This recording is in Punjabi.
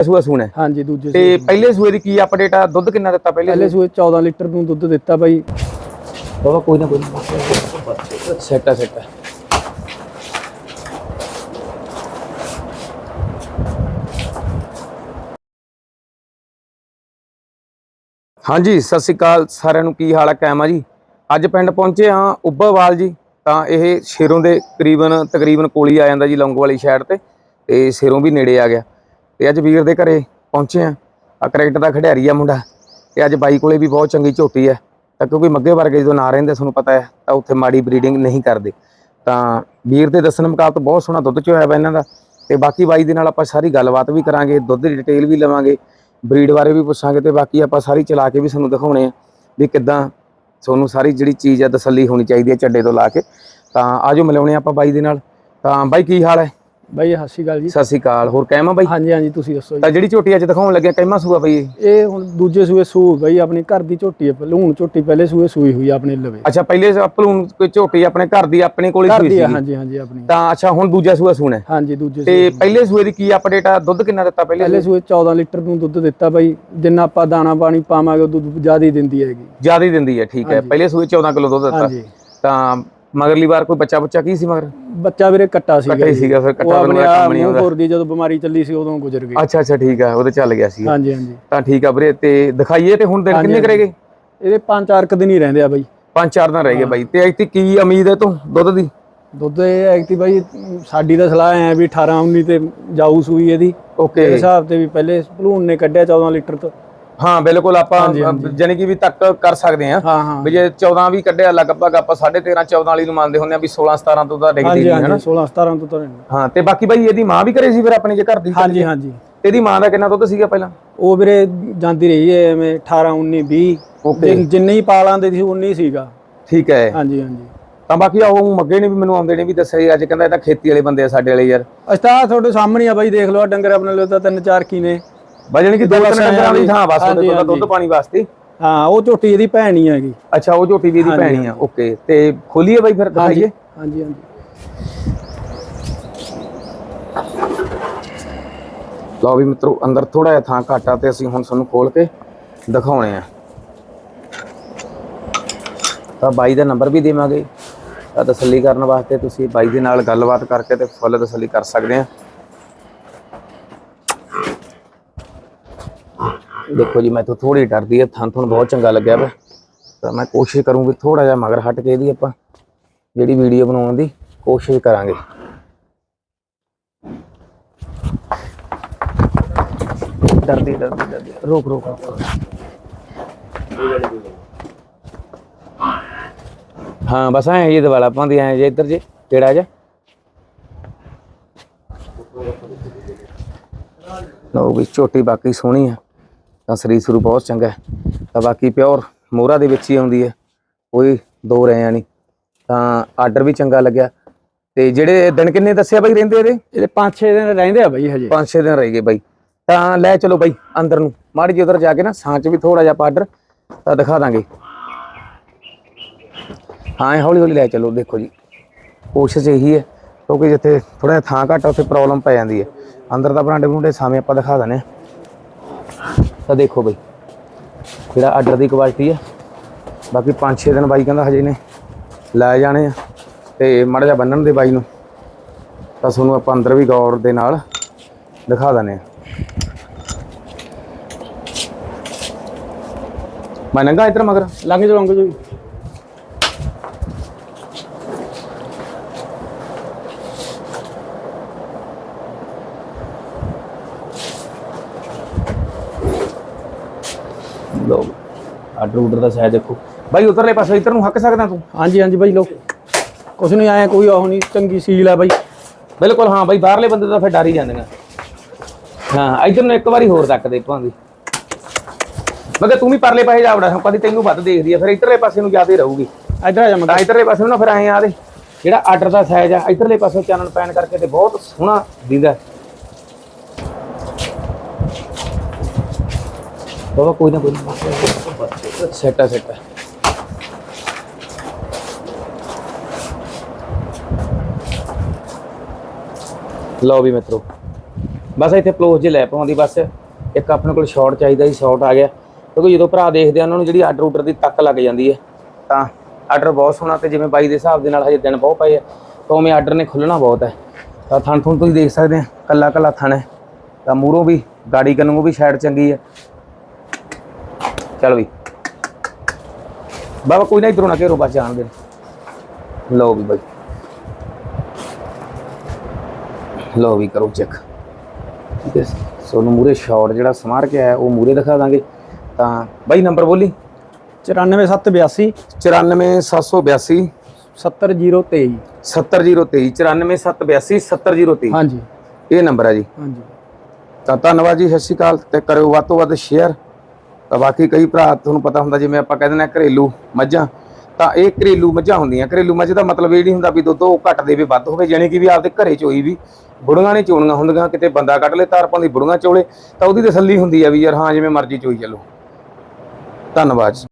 ਸੂਆ ਸੂਣਾ। ਹੈ। ਹਾਂਜੀ ਦੂਜੇ ਤੇ ਸੂਏ ਪਹਿਲੇ ਸੂਏ ਦੀ ਕੀ ਅਪਡੇਟ ਆ ਦੁੱਧ ਕਿੰਨਾ ਦਿੱਤਾ ਪਹਿਲੇ ਪਹਿਲੇ ਸੂਏ? 14 ਲੀਟਰ ਨੂੰ ਦੁੱਧ ਦਿੱਤਾ ਬਾਈ। ਬਾਬਾ ਕੋਈ ਨਾ ਕੋਈ ਸੈਟ ਆ ਸੈਟ ਆ। ਹਾਂਜੀ ਸਤਿ ਸ਼੍ਰੀ ਅਕਾਲ ਸਾਰਿਆਂ ਨੂੰ। ਕੀ ਹਾਲ ਹੈ ਕਾਇਮ ਆ ਜੀ? ਅੱਜ ਪਿੰਡ ਪਹੁੰਚੇ ਹਾਂ ਉੱਬਾਵਾਲ ਜੀ। ਤਾਂ ਇਹ ਸ਼ੇਰੋਂ ਦੇ ਕਰੀਬਨ ਤਕਰੀਬਨ ਕੋਲੀ ਆ ਜਾਂਦਾ ਜੀ ਲੌਂਗੋਵਾਲੀ ਸਾਈਡ ਤੇ। ਤੇ ਸ਼ੇਰੋਂ ਵੀ ਨੇੜੇ ਆ ਗਿਆ। ਤੇ ਅੱਜ ਵੀਰ ਦੇ ਘਰੇ ਪਹੁੰਚੇ ਆ। ਆ ਕ੍ਰਿਕਟ ਦਾ ਖਿਡਾਰੀ ਆ ਮੁੰਡਾ ਤੇ ਅੱਜ ਬਾਈ ਕੋਲੇ ਵੀ ਬਹੁਤ ਚੰਗੀ ਝੋਟੀ ਹੈ ਤਾਂ ਕਿਉਂਕਿ ਮੱਗੇ ਵਰਗੇ ਜਦੋਂ ਨਾ ਰਹਿੰਦੇ ਤੁਹਾਨੂੰ ਪਤਾ ਹੈ, ਤਾਂ ਉੱਥੇ ਮਾੜੀ ਬਰੀਡਿੰਗ ਨਹੀਂ ਕਰਦੇ। ਤਾਂ ਵੀਰ ਦੇ ਦੱਸਣ ਮੁਕਾਬਤ ਬਹੁਤ ਸੋਹਣਾ ਦੁੱਧ ਚੋਇਆ ਵਾ ਇਹਨਾਂ ਦਾ। ਤੇ ਬਾਕੀ ਬਾਈ ਦੇ ਨਾਲ ਆਪਾਂ ਸਾਰੀ ਗੱਲਬਾਤ ਵੀ ਕਰਾਂਗੇ, ਦੁੱਧ ਦੀ ਡਿਟੇਲ ਵੀ ਲਵਾਂਗੇ ਬਰੀਡ ਬਾਰੇ ਵੀ ਪੁੱਛਾਂਗੇ ਤੇ ਬਾਕੀ ਆਪਾਂ ਸਾਰੀ ਚਲਾ ਕੇ ਵੀ ਤੁਹਾਨੂੰ ਦਿਖਾਉਣੇ ਆ ਵੀ ਕਿੱਦਾਂ ਤੁਹਾਨੂੰ ਸਾਰੀ ਜਿਹੜੀ ਚੀਜ਼ ਆ ਤਸੱਲੀ ਹੋਣੀ ਚਾਹੀਦੀ ਹੈ ਚੱਡੇ ਤੋਂ ਲਾ ਕੇ। ਤਾਂ ਆਜੋ ਮਿਲਾਉਣੇ ਆਪਾਂ ਬਾਈ ਦੇ ਨਾਲ। ਤਾਂ ਬਾਈ ਕੀ ਹਾਲ ਹੈ? ਬਾਈ ਸਤਿ ਸ਼੍ਰੀ ਅਕਾਲ ਜੀ। ਸਤਿ ਸ਼੍ਰੀ ਅਕਾਲ। ਹੋਰ ਕਹਿਮਾ ਬਾਈ? ਹਾਂਜੀ ਹਾਂਜੀ ਤੁਸੀਂ ਦੱਸੋ ਜੀ। ਤਾਂ ਜਿਹੜੀ ਝੋਟੀ ਅੱਜ ਦਿਖਾਉਣ ਲੱਗਿਆ ਕਹਿਮਾ ਸੂਆ ਬਾਈ ਇਹ? ਇਹ ਹੁਣ ਦੂਜੇ ਸੂਏ ਸੂ ਬਾਈ ਆਪਣੀ ਘਰ ਦੀ ਝੋਟੀ ਹੈ ਲੂਣ ਝੋਟੀ ਪਹਿਲੇ ਸੂਏ ਸੂਈ ਹੋਈ ਆ ਆਪਣੇ ਲਵੇ। ਅੱਛਾ ਪਹਿਲੇ ਭਲੂਣ ਕੋਈ ਝੋਟੀ ਆਪਣੇ ਘਰ ਦੀ ਆਪਣੇ ਕੋਲ ਹੀ ਘਰ ਸੂਈ ਦੀ ਆ ਸੀ ਹਾਂਜੀ ਹਾਂਜੀ ਆਪਣੀ। ਤਾਂ ਅੱਛਾ ਹੁਣ ਦੂਜਾ ਸੂਆ ਸੂਣਾ ਹੈ। ਹਾਂਜੀ ਦੂਜੇ ਤੇ ਪਹਿਲੇ ਸੂਏ ਦੀ ਕੀ ਅਪਡੇਟ ਆ? ਦੁੱਧ ਕਿੰਨਾ ਦਿੱਤਾ ਪਹਿਲੇ ਪਹਿਲੇ ਸੂਏ? 14 ਲੀਟਰ ਨੂੰ ਦੁੱਧ ਦਿੱਤਾ ਬਾਈ। ਜਿੰਨਾ ਆਪਾਂ ਦਾਣਾ ਪਾਣੀ ਪਾਵਾਂਗੇ ਉਹ ਦੁੱਧ ਜ਼ਿਆਦਾ ਹੀ ਦਿੰਦੀ ਹੈਗੀ। ਜ਼ਿਆਦਾ ਹੀ ਦਿੰਦੀ ਹੈ ਠੀਕ ਹੈ। ਪਹਿਲੇ ਸੂਏ 14 ਕਿਲੋ ਦੁੱਧ ਦਿੱਤਾ। ਹਾਂਜੀ। ਤਾਂ ਮਗਰਲੀ ਵਾਰ ਕੋਈ ਬੱਚਾ ਬੱਚਾ ਕੀ ਸੀ ਮਗਰ? ਬੱਚਾ ਵੀਰੇ ਕੱਟਾ ਸੀਗਾ ਕੱਟਾ ਹੀ। ਸੀਗਾ ਫਿਰ ਉਹ ਕੱਟਾ ਆਪਣੇ ਬਣਾਇਆ ਕੰਮ ਨਹੀਂ ਖੋਰ ਦੀ ਜਦੋਂ ਬਿਮਾਰੀ ਚੱਲੀ ਸੀ ਉਦੋਂ ਗੁਜ਼ਰ ਗਈ। ਅੱਛਾ ਅੱਛਾ ਠੀਕ ਆ ਉਹਦੇ ਚੱਲ ਗਿਆ ਸੀ। ਹਾਂਜੀ ਹਾਂਜੀ। ਤਾਂ ਠੀਕ ਆ ਵੀਰੇ ਤੇ ਦਿਖਾਈਏ ਤੇ ਹੁਣ ਦਿਨ ਕਿੰਨੇ ਕਰੇਗੇ ਇਹਦੇ ਪੰਜ ਚਾਰ ਕੁ ਦਿਨ ਹੀ ਰਹਿੰਦੇ ਆ ਬਾਈ। ਪੰਜ ਚਾਰ ਦਿਨ ਰਹਿ ਗਏ ਬਾਈ। ਤੇ ਇੱਥੇ ਕੀ ਉਮੀਦ ਹੈ ਤੋਂ ਦੁੱਧ ਦੀ? ਦੁੱਧ ਇਹ ਐਕਟੀ ਬਾਈ ਸਾਡੀ ਤਾਂ ਸਲਾਹ ਐ ਵੀ 18 19 ਤੇ ਜਾਊ ਸੂਈ ਇਹਦੀ। ਓਕੇ ਇਸ ਹਿਸਾਬ ਤੇ ਵੀ ਪਹਿਲੇ ਭਲੂਣ ਨੇ ਕੱਢਿਆ 14 ਲੀਟਰ ਤੋਂ। ਹਾਂ ਬਿਲਕੁਲ ਆਪਾਂ ਜਾਨੀ ਕਿ ਵੀ ਤੱਕ ਕਰ ਸਕਦੇ ਆ ਹਾਂ ਹਾਂ। ਵੀ ਜੇ 14 ਵੀ ਕੱਢਿਆ ਲਗਭਗ ਆਪਾਂ 13.5 14 ਵਾਲੀ ਨੂੰ ਮੰਨਦੇ ਹੁੰਦੇ ਆ ਵੀ 16 17 ਤੋਂ ਤਾਂ ਡਿੱਗਦੀ ਨਹੀਂ ਹਾਂਜੀ 16 17 ਤੋਂ ਤਾਂ ਹਾਂ ਤੇ ਬਾਕੀ ਬਾਈ ਇਹਦੀ ਮਾਂ ਵੀ ਕਰੇ ਸੀ ਫਿਰ ਆਪਣੇ ਜੇ ਘਰ ਦੀ? ਹਾਂਜੀ ਹਾਂਜੀ। ਇਹਦੀ ਮਾਂ ਦਾ ਕਿੰਨਾ ਦੁੱਧ ਸੀਗਾ ਪਹਿਲਾਂ? ਉਹ ਵੀਰੇ ਜਾਂਦੀ ਰਹੀ ਐ ਐਵੇਂ 18 19 20 ਜਿੰਨ- ਜਿੰਨੇ ਹੀ ਪਾ ਲਾਂਦੇ ਸੀ ਉਨੀ ਸੀਗਾ। ਠੀਕ ਹੈ। ਹਾਂਜੀ ਹਾਂਜੀ। ਤਾਂ ਬਾਕੀ ਉਹ ਮੱਗੇ ਨੇ ਵੀ ਮੈਨੂੰ ਆਉਂਦੇ ਨੇ ਵੀ ਦੱਸਿਆ ਅੱਜ ਕਹਿੰਦਾ ਇਹ ਤਾਂ ਖੇਤੀ ਵਾਲੇ ਬੰਦੇ ਆ ਸਾਡੇ ਵਾਲੇ ਯਾਰ। ਅਸਤਾ ਤੁਹਾਡੇ ਸਾਹਮਣੇ ਆ ਬਾਈ ਦੇਖ ਲਓ ਡੰਗਰ ਆਪਣੇ ਲਈ ਤਾਂ ਤਿੰਨ ਚਾਰ ਕੀ ਨੇ ਬਜਣ ਕਿ ਦੋ ਤਿੰਨ ਡੰਗਰਾਂ ਦੀ ਥਾਂ ਬਸ ਉਹਦੇ ਕੋਲ ਦੁੱਧ। ਪਾਣੀ ਵਾਸਤੇ। ਹਾਂ ਉਹ ਝੋਟੀ ਇਹਦੀ ਭੈਣ ਹੀ ਹੈਗੀ ਅੱਛਾ ਉਹ ਝੋਟੀ ਵੀ ਇਹਦੀ ਭੈਣੀ ਆ। ਓਕੇ ਤੇ ਖੋਲੀਏ ਬਾਈ ਫਿਰ ਦਿਖਾਈਏ। ਹਾਂਜੀ ਹਾਂਜੀ। ਲਓ ਵੀ ਮਿੱਤਰੋ ਅੰਦਰ ਥੋੜਾ ਜਿਹਾ ਥਾਂ ਘੱਟ ਤੇ ਅਸੀਂ ਹੁਣ ਤੁਹਾਨੂੰ ਖੋਲ ਕੇ ਦਿਖਾਉਣੇ ਆ। ਤਾਂ ਬਾਈ ਦਾ ਨੰਬਰ ਵੀ ਦੇਵਾਂਗੇ। ਤਾਂ ਤਸੱਲੀ ਕਰਨ ਵਾਸਤੇ ਤੁਸੀਂ ਬਾਈ ਦੇ ਨਾਲ ਗੱਲਬਾਤ ਕਰਕੇ ਤੇ ਫੁੱਲ ਤਸੱਲੀ ਕਰ ਸਕਦੇ ਆ। ਦੇਖੋ ਜੀ ਮੈਂ ਮੈਥੋਂ ਥੋੜੀ ਡਰਦੀ ਹੈ ਥਾਂ ਤੁਹਾਨੂੰ ਬਹੁਤ ਚੰਗਾ ਲੱਗਿਆ ਵਾ। ਤਾਂ ਮੈਂ ਕੋਸ਼ਿਸ਼ ਕਰੂੰਗੀ ਥੋੜਾ ਜਿਹਾ ਮਗਰ ਹਟ ਕੇ ਇਹਦੀ ਆਪਾਂ ਜਿਹੜੀ ਵੀਡੀਓ ਬਣਾਉਣ ਦੀ ਕੋਸ਼ਿਸ਼ ਕਰਾਂਗੇ। ਡਰਦੀ ਡਰਦੀ ਡਰਦੀ। ਰੋਕ ਰੋਕ ਹਾਂ, ਬਸ ਐ ਇਹ ਦਵਾਲਾ ਪਾਉਂਦੀ, ਐ ਜੇ, ਇੱਧਰ ਜੇ, ਕਿਹੜਾ ਜਾ ਲਓ ਵੀ ਛੋਟੀ ਬਾਕੀ ਸੋਹਣੀ ਆ। ਤਾਂ ਸਰੀਰ ਸੁਰੂ ਬਹੁਤ ਚੰਗਾ ਹੈ। ਤਾਂ ਬਾਕੀ ਪਿਓਰ ਮੋਹਰਾ ਦੇ ਵਿੱਚ ਹੀ ਆਉਂਦੀ ਹੈ। ਕੋਈ ਦੋ ਰਹੇ ਨਹੀਂ। ਤਾਂ ਆਰਡਰ ਵੀ ਚੰਗਾ ਲੱਗਿਆ। ਤੇ ਜਿਹੜੇ ਦਿਨ ਕਿੰਨੇ ਦੱਸਿਆ ਬਾਈ ਰਹਿੰਦੇ ਇਹਦੇ? ਇਹਦੇ 5-6 ਦਿਨ ਰਹਿੰਦੇ ਆ ਬਾਈ ਹਜੇ। ਪੰਜ ਛੇ ਦਿਨ ਰਹਿ ਗਏ ਬਾਈ। ਤਾਂ ਲੈ ਚਲੋ ਬਾਈ ਅੰਦਰ ਨੂੰ। ਮਾੜੀ ਜਿਹੀ ਉਧਰ ਜਾ ਕੇ ਨਾ ਸਾਂਚ ਵੀ ਥੋੜਾ ਜਿਹਾ ਪਾਊਡਰ ਤਾਂ ਦਿਖਾ ਦਾਂਗੇ। ਹਾਂ ਹੌਲੀ ਹੌਲੀ ਲੈ ਚਲੋ। ਦੇਖੋ ਜੀ। ਕੋਸ਼ਿਸ਼ ਇਹੀ ਹੈ ਕਿਉਂਕਿ ਜਿੱਥੇ ਥੋੜਾ ਜਿਹਾ ਥਾਂ ਘੱਟ ਉੱਥੇ ਪ੍ਰੋਬਲਮ ਪੈ ਜਾਂਦੀ ਹੈ। ਅੰਦਰ ਤਾਂ ਬਰਾਂਡੇ ਬਰੂੰਡੇ ਸਾਵੇਂ ਆਪਾਂ ਦਿਖਾ ਦਨੇ ਤਾਂ ਦੇਖੋ ਬਾਈ। ਜਿਹੜਾ ਆਰਡਰ ਦੀ ਕੁਆਲਿਟੀ ਹੈ ਬਾਕੀ 5-6 ਦਿਨ ਬਾਈ ਕਹਿੰਦਾ ਹਜੇ ਨੇ ਲੈ ਜਾਣੇ ਆ। ਤੇ ਮਾੜਾ ਜਿਹਾ ਬੰਨਣ ਦੇ ਬਾਈ ਨੂੰ। ਤਾਂ ਤੁਹਾਨੂੰ ਆਪਾਂ ਅੰਦਰ ਵੀ ਗੌਰ ਦੇ ਨਾਲ ਦਿਖਾ ਦਨੇ ਆ। ਮੈਂ ਨੰਗਾ ਇਧਰ ਮਗਰ। ਲੰਘ ਜਾਓ ਲੰਘ ਜਾਓ ਜੀ। ਲੋ ਆਰਡਰ ਉਡਰ ਦਾ ਸਾਇਜ਼ ਦੇਖੋ। ਬਾਈ ਉਧਰਲੇ ਪਾਸੇ ਇਧਰ ਨੂੰ ਹੱਕ ਸਕਦਾ ਤੂੰ? ਹਾਂਜੀ ਹਾਂਜੀ ਬਾਈ ਲੋ ਕੁਛ ਨਹੀਂ ਆਇਆ ਕੋਈ ਉਹ ਨਹੀਂ ਚੰਗੀ ਸੀਲ ਆ ਬਾਈ। ਬਿਲਕੁਲ ਹਾਂ ਬਾਈ ਬਾਹਰਲੇ ਬੰਦੇ ਤਾਂ ਫਿਰ ਡਰ ਹੀ ਜਾਂਦੇ ਨੇ। ਹਾਂ ਇਧਰ ਨੂੰ ਇੱਕ ਵਾਰੀ ਹੋਰ ਤੱਕ ਦੇ ਭਾਂਦੀ ਮਗਰ ਤੂੰ ਵੀ ਪਰਲੇ ਪਾਸੇ ਜਾ ਵੜਾ ਕਦੀ ਤੈਨੂੰ ਵੱਧ ਦੇਖਦੀ ਆ ਫਿਰ ਇਧਰਲੇ ਪਾਸੇ ਨੂੰ ਜ਼ਿਆਦਾ ਰਹੂਗੀ। ਇੱਧਰ ਆ ਜਾ ਤਾਂ ਇਧਰਲੇ ਪਾਸੇ ਨੂੰ ਨਾ ਫਿਰ ਆਏ ਆ ਦੇ ਜਿਹੜਾ ਆਰਡਰ ਦਾ ਸਾਈਜ਼ ਆ ਇਧਰਲੇ ਪਾਸੇ ਚਾਨਣ ਪੈਣ ਕਰਕੇ ਤੇ ਬਹੁਤ ਸੋਹਣਾ ਦਿੰਦਾ। ਬਾਬਾ ਕੋਈ ਨਾ ਕੋਈ ਨਾ। ਸੈਟ ਹੈ ਸੈਟ ਹੈ ਲਓ ਵੀ ਮਿੱਤਰੋ, ਬਸ ਇੱਥੇ ਕਲੋਜ਼ ਜੇ ਲੈ ਪਾਉਂਦੀ ਬਸ ਇੱਕ ਆਪਣੇ ਕੋਲ ਸ਼ਾਰਟ ਚਾਹੀਦਾ ਸੀ ਸ਼ਾਰਟ ਆ ਗਿਆ। ਕਿਉਂਕਿ ਜਦੋਂ ਭਰਾ ਦੇਖਦੇ ਆ ਉਹਨਾਂ ਨੂੰ ਜਿਹੜੀ ਆਰਡਰ ਆਰਡਰ ਦੀ ਤੱਕ ਲੱਗ ਜਾਂਦੀ ਹੈ, ਤਾਂ ਆਰਡਰ ਬਹੁਤ ਸੋਹਣਾ ਤੇ ਜਿਵੇਂ ਬਾਈ ਦੇ ਹਿਸਾਬ ਦੇ ਨਾਲ ਹਜੇ ਦਿਨ ਬਹੁਤ ਪਏ ਆ, ਤਾਂ ਉਵੇਂ ਆਰਡਰ ਨੇ ਖੁੱਲਣਾ ਬਹੁਤ ਹੈ। ਤਾਂ ਥਣ ਥਣ ਤੁਸੀਂ ਦੇਖ ਸਕਦੇ ਆ, ਕੱਲਾ ਕੱਲਾ ਥਣ ਹੈ। ਤਾਂ ਮੂਰੋਂ ਵੀ ਗਾੜੀ ਕੰਨੋਂ ਵੀ ਸਾਈਡ ਚੰਗੀ ਹੈ। ਚਲ ਵੀ। ਬਾਬਾ ਕੋਈ ਨਾ ਇਧਰੋਂ ਨਾ ਘੇਰੋ ਬਸ ਜਾਣ ਦੇ। ਲਓ ਵੀ ਬਾਈ। ਲਓ ਵੀ ਕਰੋ ਚੈੱਕ ਠੀਕ ਹੈ ਸੋਨੂੰ ਮੂਰੇ ਸ਼ਾਟ ਜਿਹੜਾ ਸਮਾਰ ਕੇ ਆਇਆ ਉਹ ਮੂਰੇ ਦਿਖਾ ਦਾਂਗੇ। ਤਾਂ ਬਾਈ ਨੰਬਰ ਬੋਲੀ। 94782 94782 70023 70023 94782 70023 ਹਾਂਜੀ। ਇਹ ਨੰਬਰ ਹੈ ਜੀ। ਹਾਂਜੀ। ਤਾਂ ਧੰਨਵਾਦ ਜੀ ਸਤਿ ਸ਼੍ਰੀ ਅਕਾਲ ਤੇ ਕਰਿਓ ਵੱਧ ਤੋਂ ਵੱਧ ਸ਼ੇਅਰ ਤਾਂ ਬਾਕੀ ਕਈ ਭਰਾ ਤੁਹਾਨੂੰ ਪਤਾ ਹੁੰਦਾ ਜਿਵੇਂ ਆਪਾਂ ਕਹਿੰਦੇ ਨੇ ਘਰੇਲੂ ਮੱਝਾਂ, ਤਾਂ ਇਹ ਘਰੇਲੂ ਮੱਝਾਂ ਹੁੰਦੀਆਂ। ਘਰੇਲੂ ਮੱਝ ਦਾ ਮਤਲਬ ਇਹ ਨਹੀਂ ਹੁੰਦਾ ਵੀ ਦੁੱਧ ਉਹ ਘੱਟ ਦੇਵੇ, ਵੱਧ ਹੋਵੇ, ਜਾਣੀ ਕਿ ਵੀ ਆਪਦੇ ਘਰੇ ਚੋਈ ਵੀ ਬੁੜੀਆਂ ਨੇ ਚੋਣੀਆਂ ਹੁੰਦੀਆਂ, ਕਿਤੇ ਬੰਦਾ ਕੱਢ ਲੇ ਤਾਰ ਪਾਉਂਦੀ ਬੁੜੀਆਂ ਚੋਲੇ, ਤਾਂ ਉਹਦੀ ਤਸੱਲੀ ਹੁੰਦੀ ਆ ਵੀ ਯਾਰ ਹਾਂ, ਜਿਵੇਂ ਮਰਜ਼ੀ ਚੋਈ ਚੱਲੋ। ਧੰਨਵਾਦ ਜੀ।